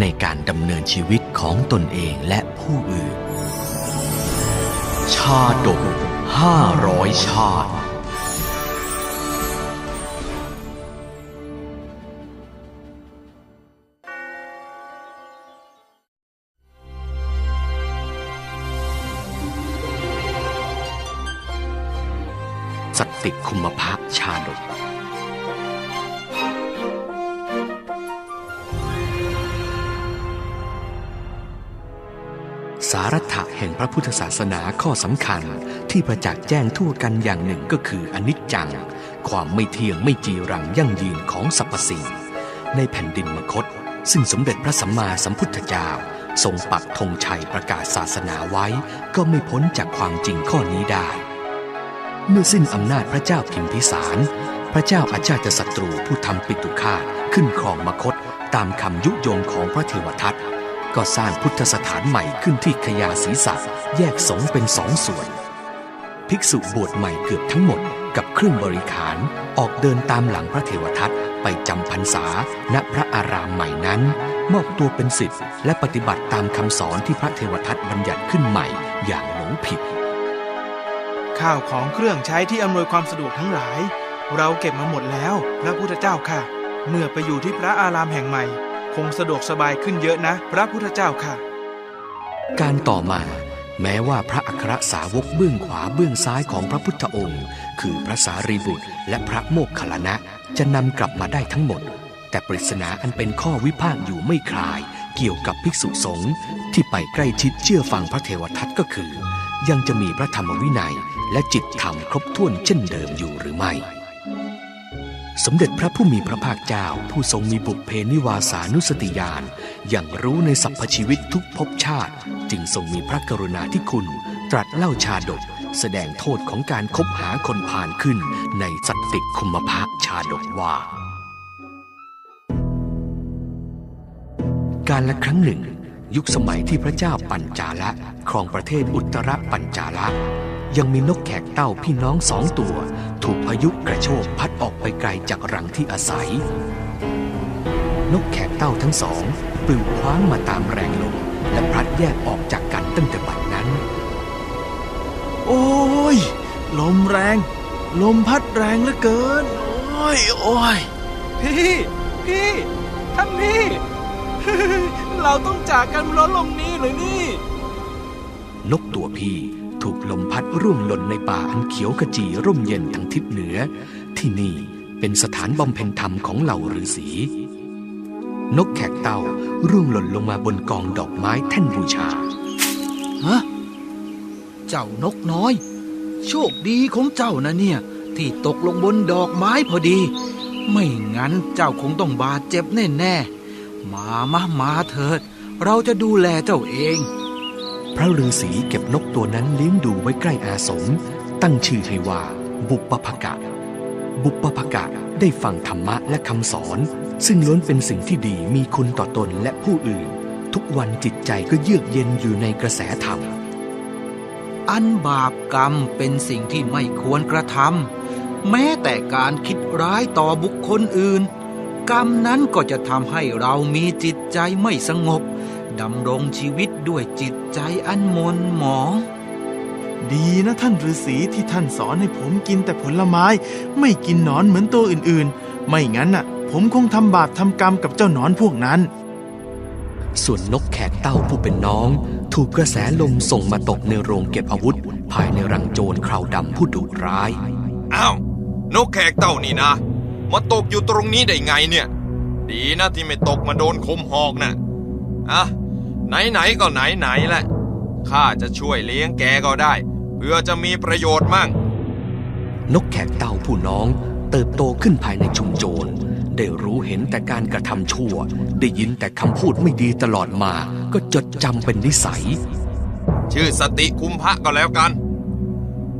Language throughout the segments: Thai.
ในการดำเนินชีวิตของตนเองและผู้อื่น ชาดกห้าร้อยชาติสตติคุมภะชาดการะถะแห่งพระพุทธศาสนาข้อสำคัญที่ประจักษ์แจ้งทั่วกันอย่างหนึ่งก็คืออนิจจัง ความไม่เที่ยงไม่จีรังยั่งยืนของสรรพสิ่ง ในแผ่นดินมคต ซึ่งสมเด็จพระสัมมาสัมพุทธเจ้า ทรงปักธงชัยประกาศศาสนาไว้ ก็ไม่พ้นจากความจริงข้อนี้ได้ เมื่อสิ้นอำนาจพระเจ้าพิมพิสาร พระเจ้าอาชาติศัตรูผู้ทำปิตุฆาตขึ้นครองมคต ตามคำยุยงของพระเทวทัต ก็สร้างพุทธสถานใหม่ขึ้นที่ขยาศีสัตแยกสงเป็นสองส่วน ภิกษุบวชใหม่เกือบทั้งหมดกับเครื่องบริขารออกเดินตามหลังพระเทวทัตไปจำพรรษาณพระอารามใหม่นั้น มอบตัวเป็นศิษย์และปฏิบัติตามคำสอนที่พระเทวทัตบัญญัติขึ้นใหม่อย่างหลงผิด ข้าวของเครื่องใช้ที่อำนวยความสะดวกทั้งหลาย เราเก็บมาหมดแล้ว พระพุทธเจ้าค่ะ เมื่อไปอยู่ที่พระอารามแห่งใหม่ คงสะดวกสบายขึ้นเยอะนะ พระพุทธเจ้าค่ะ การต่อมาแม้ว่าพระอัครสาวกเบื้องขวาเบื้องซ้ายของพระพุทธองค์ คือพระสารีบุตร และพระโมคคัลลานะจะนำกลับมาได้ทั้งหมด แต่ปริศนาอันเป็นข้อวิพากษ์อยู่ไม่คลาย เกี่ยวกับภิกษุสงฆ์ที่ไปใกล้ชิดเชื่อฟังพระเทวทัตก็คือ ยังจะมีพระธรรมวินัยและจิตธรรมครบถ้วนเช่นเดิมอยู่หรือไม่ สมเด็จพระผู้มีพระภาคเจ้า ผู้ทรงมีบุพเพนิวาสานุสติญาณอย่างรู้ในสรรพชีวิตทุกภพชาติ จึงทรงมีพระกรุณาธิคุณ ตรัสเล่าชาดก แสดงโทษของการคบหาคนผ่านขึ้นในสัตติคุมภะชาดกว่า การละครั้งหนึ่ง ยุคสมัยที่พระเจ้าปัญจาละครองประเทศอุตรปัญจาละ ยังมีนกแขกเต้าพี่น้องสองตัว ถูกพายุกระโชกพัดออกไปไกลจากรังที่อาศัย นกแขกเต้าทั้งสองปลิวคว้างมาตามแรงลมและพลัดแยกออกจากกันตั้งแต่บัดนั้น โอ้ย ลมแรง ลมพัดแรงเหลือเกิน โอ้ย โอ้ย พี่ พี่ท่านพี่ เราต้องจากกันเพราะลมนี้หรือนี่ นกตัวพี่ ถูกลมพัดร่วงหล่นในป่าอันเขียวขจีร่มเย็นทางทิศเหนือ ที่นี่เป็นสถานบำเพ็ญธรรมของเหล่าฤาษีนกแขกเต่าร่วงหล่นลงมาบนกองดอกไม้แท่นบูชาฮะเจ้านกน้อย โชคดีของเจ้านะเนี่ย ที่ตกลงบนดอกไม้พอดี ไม่งั้นเจ้าคงต้องบาดเจ็บแน่ๆมามามาเถิด เราจะดูแลเจ้าเอง พระฤาษีเก็บนกตัวนั้นเลี้ยงดูไว้ใกล้อาสม ตั้งชื่อให้ว่า บุปภกะ บุปภกะได้ฟังธรรมะและคำสอน ซึ่งล้วนเป็นสิ่งที่ดีมีคุณต่อตนและผู้อื่น ทุกวันจิตใจก็เยือกเย็นอยู่ในกระแสธรรม อันบาปกรรมเป็นสิ่งที่ไม่ควรกระทำแม้แต่การคิดร้ายต่อบุคคลอื่น กรรมนั้นก็จะทำให้เรามีจิตใจไม่สงบ ดำรงชีวิตด้วยจิตใจอันมนหมอง ดีนะท่านฤาษีที่ท่านสอนให้ผมกินแต่ผลไม้ ไม่กินหนอนเหมือนตัวอื่นๆ ไม่งั้นน่ะ ผมคงทำบาปทำกรรมกับเจ้าหนอนพวกนั้น ส่วนนกแขกเต้าผู้เป็นน้อง ถูกกระแสลมส่งมาตกในโรงเก็บอาวุธ ภายในรังโจรคราวดำผู้ดุร้ายอ้าวนกแขกเต่านี่นะมาตกอยู่ตรงนี้ได้ไงเนี่ย ดีนะที่ไม่ตกมาโดนคมหอกนะอะ ไหนๆก็ไหนๆแหละข้าจะช่วยเลี้ยงแกก็ได้ เพื่อจะมีประโยชน์มั่ง นกแขกเต้าผู้น้องเติบโตขึ้นภายในชุมโจร ได้รู้เห็นแต่การกระทำชั่ว ได้ยินแต่คำพูดไม่ดีตลอดมา ก็จดจำเป็นนิสัย ชื่อสติคุมพระก็แล้วกัน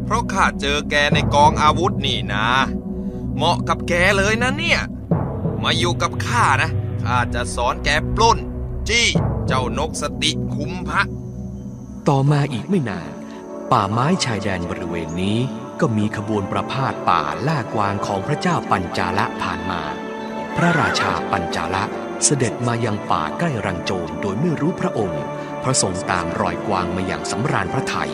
เพราะข้าเจอแกในกองอาวุธนี่นะ เหมาะกับแกเลยนะเนี่ย มาอยู่กับข้านะข้าจะสอนแกปล้น จี้ เจ้านกสติคุมพระ ต่อมาอีกไม่นาน ป่าไม้ชายแดนบริเวณนี้ก็มีขบวนประพาสป่าล่ากวางของพระเจ้าปัญจาละผ่านมา พระราชาปัญจาละเสด็จมายังป่าใกล้รังโจรโดยไม่รู้พระองค์ พระทรงตามรอยกวางมาอย่างสำราญพระไทย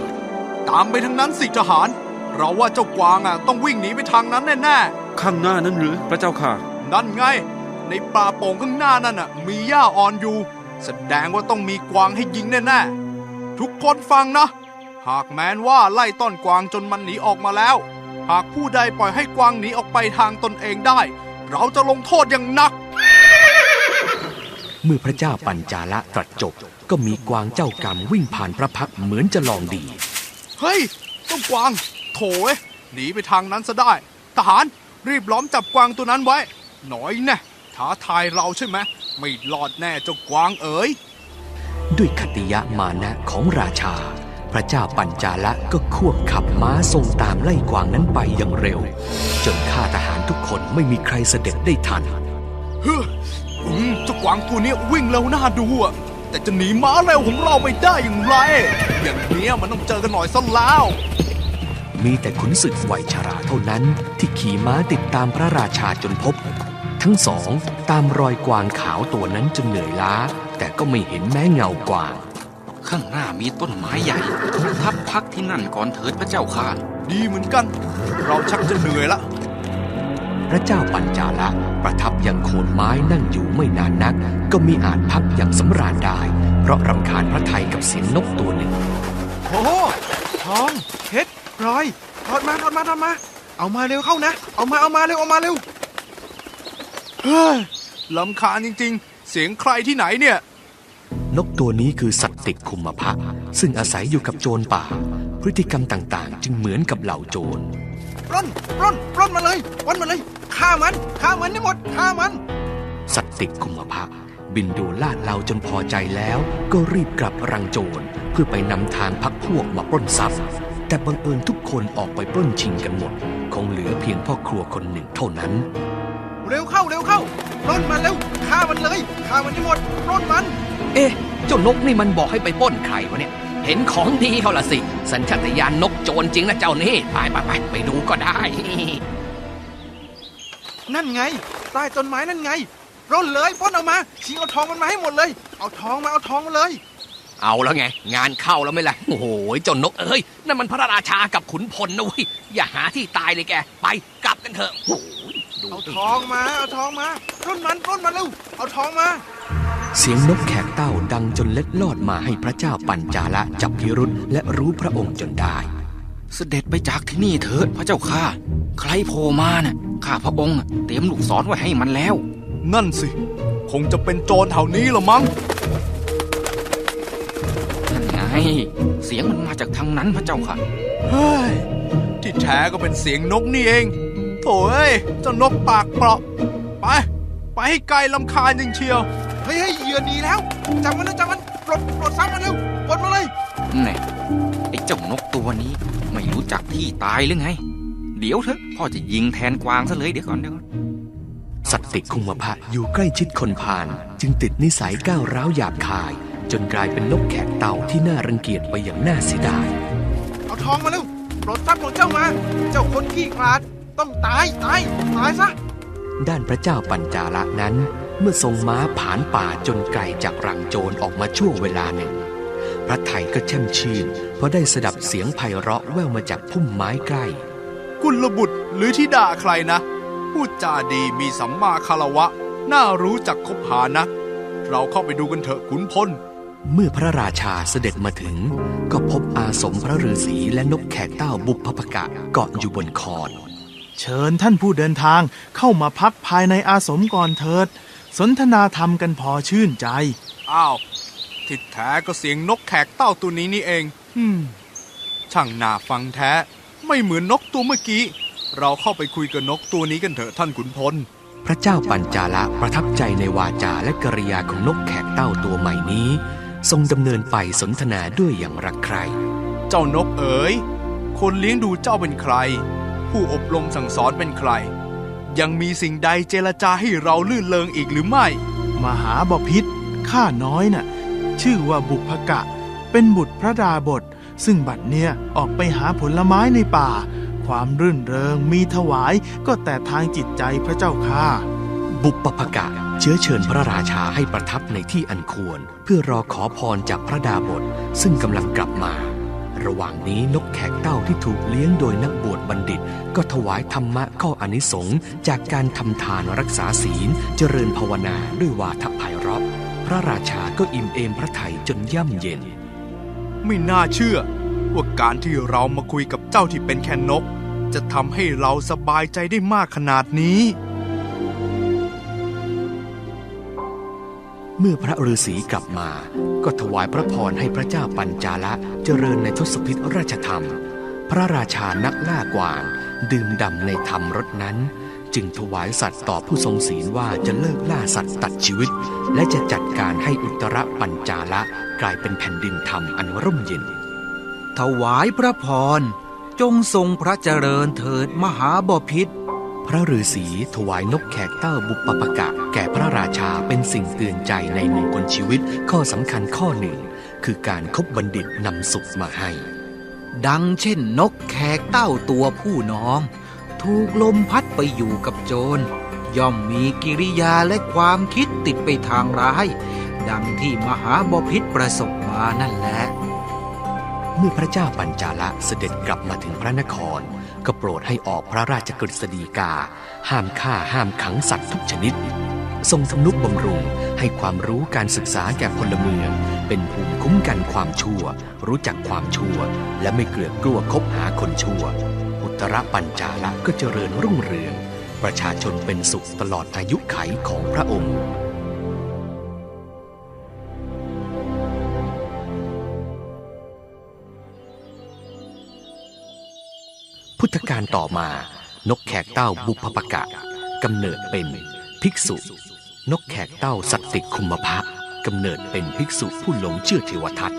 ตามไปทางนั้นสิทหาร เราว่าเจ้ากวางอะต้องวิ่งหนีไปทางนั้นแน่ข้างหน้านั้นหรือพระเจ้าค่ะ ๆ นั่นไง ในป่าโป่งข้างหน้านั่นอะมีหญ้าอ่อนอยู่ แสดงว่าต้องมีกวางให้ยิงแน่ๆ ทุกคนฟังนะ หากแม้นว่าไล่ต้อนกวางจนมันหนีออกมาแล้ว หากผู้ใดปล่อยให้กวางหนีออกไปทางตนเองได้ เราจะลงโทษอย่างหนัก เมื่อพระเจ้าปัญจาละตรัสจบก็มีกวางเจ้ากรรมวิ่งผ่านพระพักตร์เหมือนจะลองดี เฮ้ยเจ้ากวาง โถเอ้ยหนีไปทางนั้นซะได้ ทหารรีบล้อมจับกวางตัวนั้นไว้ หน่อยแน่ ท้าทายเราใช่ไหมไม่รอดแน่เจ้ากวางเอ๋ยด้วยคติยะมานะของราชา พระเจ้าปัญจาละก็ควบขับม้าทรงตามไล่กวางนั้นไปอย่างเร็ว จนข้าทหารทุกคนไม่มีใครเสด็จได้ทันเฮ้ยอืมเจ้ากวางตัวเนี้ยวิ่งเร็วน่าดูอะแต่จะหนีม้าเร็วของเราไม่ได้อย่างไร อย่างเนี้ยมันต้องเจอกันหน่อยซะแล้ว มีแต่ขุนศึกวัยชราเท่านั้นที่ขี่ม้าติดตามพระราชาจนพบ ทั้งสองตามรอยกวางขาวตัวนั้นจนเหนื่อยล้า แต่ก็ไม่เห็นแม้เงากวาง ข้างหน้ามีต้นไม้ใหญ่ ทับพักที่นั่นก่อนเถิดพระเจ้าค่ะ ดีเหมือนกัน เราชักจะเหนื่อยละ พระเจ้าปัญจาละประทับยังโคนไม้นั่งอยู่ไม่นานนัก ก็มีอาจพักอย่างสำราญได้ เพราะรำคาญพระไทยกับเสียงนกตัวหนึ่งโอ้โหทองเพชรพลอยทอดมาทอดมาทอดมา เอามาเร็วเข้านะ เอามาเอามาเร็วเอามาเร็ว เฮ้ยลำคาญจริง ๆ เสียงใครที่ไหนเนี่ย นกตัวนี้คือสัตว์ติดคุมพะซึ่งอาศัยอยู่กับโจรป่า พฤติกรรมต่างๆ จึงเหมือนกับเหล่าโจร ปล้นปล้นปล้นมาเลยปล้นมาเลยฆ่ามันฆ่ามันให้หมดฆ่ามัน สัตว์ติดคุมพะบินดูลาดเราจนพอใจแล้วก็รีบกลับรังโจรเพื่อไปนำทางพักพวกมาปล้นทรัพย์ แต่บังเอิญทุกคนออกไปปล้นชิงกันหมด คงเหลือเพียงพ่อครัวคนหนึ่งเท่านั้น เร็วเข้าเร็วเข้าปล้นมันเร็วฆ่ามันเลยฆ่ามันให้หมดปล้นมัน เอ๊ะเจ้านกนี่มันบอกให้ไปปล้นใครวะเนี่ย เห็นของดีเขาละสิ สัญชาตญาณนกโจรจริงนะเจ้านี่ไปไปไปไปดูก็ได้ นั่นไง ใต้ต้นไม้นั่นไงปล้นเลยปล้นเอามาชิงเอาทองมันมาให้หมดเลย เอาทองมาเอาทองมาเลย เอาแล้วไง งานเข้าแล้วไหม่ล่ะโอ้โหเจ้านกเอ้ยนั่นมันพระราชากับขุนพลนะเว้ยอย่าหาที่ตายเลยแก ไปกลับกันเถอะโอ้โห ดูเอาดิทองมา เอาทองมาปล้นมันปล้นมันเร็วเอาทองมา เสียงนกแขกเต้าดังจนเล็ดลอดมาให้พระเจ้าปัญจาละจับพิรุษและรู้พระองค์จนได้ เสด็จไปจากที่นี่เถิดพระเจ้าค่ะใครโผล่มาน่ะข้าพระองค์น่ะเตรียมลูกศรไว้ให้มันแล้ว นั่นสิ คงจะเป็นโจรแถวนี้ละมั้งนั่นไงเสียงมันมาจากทางนั้นพระเจ้าค่ะ เฮ้ย ที่แท้ก็เป็นเสียงนกนี่เอง โถ่เอ้ยเจ้านกปากเปราะ ไป ไปให้ไกลลำคาญจริงเชียว เฮ้ยเฮ้ยเหยื่อหนีแล้ว จับมันนะจับมันปลดปลดซ้ำมันเร็วปลดมาเลยแน่ไอ้เจ้านกตัวนี้ไม่รู้จักที่ตายหรือไง เดี๋ยวเถอะพ่อจะยิงแทนกวางซะเลยเดี๋ยวก่อนเดี๋ยวก่อนสัตว์ติคุมพะอยู่ใกล้ชิดคนพาลจึงติดนิสัยก้าวร้าวหยาบคาย จนกลายเป็นนกแขกเต่าที่น่ารังเกียจไปอย่างน่าเสียดาย เอาทองมาเร็วปลดทรัพย์ของเจ้ามา เจ้าคนขี้ขลาด ต้องตายตายตายซะ ด้านพระเจ้าปัญจาละนั้น เมื่อทรงม้าผานป่าจนไกลจากรังโจรออกมาช่วงเวลาหนึ่ง พระไทยก็แช่มชื่น เพราะได้สดับเสียงไพเราะแว่วมาจากพุ่มไม้ใกล้ กุลบุตรหรือที่ด่าใครนะ พูดจาดีมีสัมมาคารวะ น่ารู้จักคบหานะเราเข้าไปดูกันเถอะขุนพลเมื่อพระราชาเสด็จมาถึง ก็พบอาสมพระฤาษีและนกแขกเต้าบุพพกะเกาะอยู่บนคอน เชิญท่านผู้เดินทางเข้ามาพักภายในอาสมก่อนเถิด สนทนาธรรมกันพอชื่นใจ อ้าวที่แท้ก็เสียงนกแขกเต้าตัวนี้นี่เองอืมช่างน่าฟังแท้ ไม่เหมือนนกตัวเมื่อกี้ เราเข้าไปคุยกับนกตัวนี้กันเถอะท่านขุนพล พระเจ้าปัญจาละประทับใจในวาจาและกริยาของนกแขกเต้าตัวใหม่นี้ ทรงดำเนินไปสนทนาด้วยอย่างรักใคร่เจ้านกเอ๋ยคนเลี้ยงดูเจ้าเป็นใคร ผู้อบรมสั่งสอนเป็นใคร ยังมีสิ่งใดเจรจาให้เราลื่นเลงอีกหรือไม่ มหาบพิษข้าน้อยน่ะ ชื่อว่าบุพกะ เป็นบุตรพระดาบท ซึ่งบัดเนี่ยออกไปหาผลไม้ในป่า ความรื่นเริงมีถวายก็แต่ทางจิตใจพระเจ้าค่ะบุปปกะเชื้อเชิญพระราชาให้ประทับในที่อันควร เพื่อรอขอพรจากพระดาบทซึ่งกำลังกลับมา ระหว่างนี้นกแขกเต้าที่ถูกเลี้ยงโดยนักบวชบัณฑิต ก็ถวายธรรมะข้ออนิสงส์จากการทำทานรักษาศีล เจริญภาวนาด้วยวาทไพเราะพระราชาก็อิ่มเอมพระทัยจนย่ำเย็น ไม่น่าเชื่อ ว่าการที่เรามาคุยกับเจ้าที่เป็นแค่นก จะทำให้เราสบายใจได้มากขนาดนี้ เมื่อพระฤาษีกลับมา ก็ถวายพระพรให้พระเจ้าปัญจาละเจริญในทศพิธราชธรรม พระราชานักล่ากวาง ดื่มด่ำในธรรมรสนั้น จึงถวายสัตว์ต่อผู้ทรงศีลว่าจะเลิกล่าสัตว์ตัดชีวิต และจะจัดการให้อุตรปัญจาละกลายเป็นแผ่นดินธรรมอันร่มเย็น ถวายพระพรจงทรงพระเจริญเถิดมหาบพิษ พระฤาษีถวายนกแขกเต้าบุปปปกะ แก่พระราชาเป็นสิ่งเตือนใจในมงคลชีวิตข้อสำคัญข้อหนึ่ง คือการคบบัณฑิตนำสุขมาให้ ดังเช่นนกแขกเต้าตัวผู้น้อง ถูกลมพัดไปอยู่กับโจร ย่อมมีกิริยาและความคิดติดไปทางร้าย ดังที่มหาบพิษประสบมานั่นแหละ เมื่อพระเจ้าปัญจาละเสด็จกลับมาถึงพระนคร ก็โปรดให้ออกพระราชกฤษฎีกา ห้ามฆ่าห้ามขังสัตว์ทุกชนิด ทรงทำนุบำรุงให้ความรู้การศึกษาแก่พลเมือง เป็นภูมิคุ้มกันความชั่ว รู้จักความชั่ว และไม่เกลือกกลัวคบหาคนชั่ว อุตรปัญจาละก็เจริญรุ่งเรือง ประชาชนเป็นสุขตลอดอายุไขของพระองค์ การต่อมานกแขกเต้าบุพปกะกำเนิดเป็นภิกษุ นกแขกเต้าสัตติคุมภะกำเนิดเป็นภิกษุผู้หลงเชื่อเทวทัต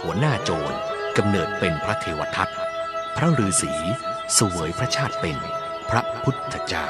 หัวหน้าโจรกำเนิดเป็นพระเทวทัตพระฤาษีเสวยพระชาติเป็นพระพุทธเจ้า